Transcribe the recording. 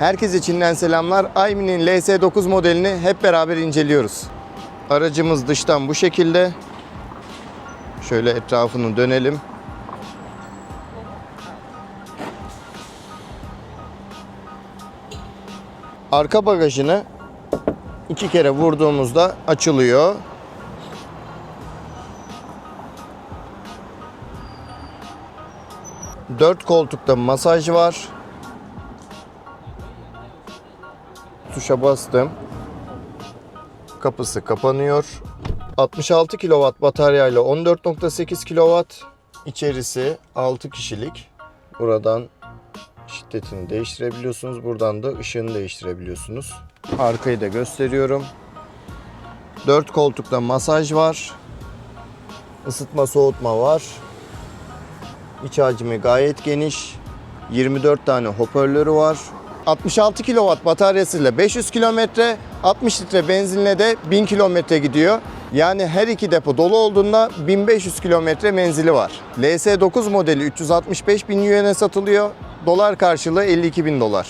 Herkese Çin'den selamlar. Aymi'nin LS9 modelini hep beraber inceliyoruz. Aracımız dıştan bu şekilde. Şöyle etrafını dönelim. Arka bagajını iki kere vurduğumuzda açılıyor. Dört koltukta masaj var. Tuşa bastım. Kapısı kapanıyor. 66 kW bataryayla 14.8 kW. İçerisi 6 kişilik. Buradan şiddetini değiştirebiliyorsunuz. Buradan da ışığını değiştirebiliyorsunuz. Arkayı da gösteriyorum. 4 koltukta masaj var. Isıtma soğutma var. İç hacmi gayet geniş. 24 tane hoparlörü var. 66 kW bataryasıyla 500 kilometre, 60 litre benzinle de 1000 kilometre gidiyor. Yani her iki depo dolu olduğunda 1500 kilometre menzili var. LS9 modeli 365 bin yuan'e satılıyor. Dolar karşılığı 52 bin dolar.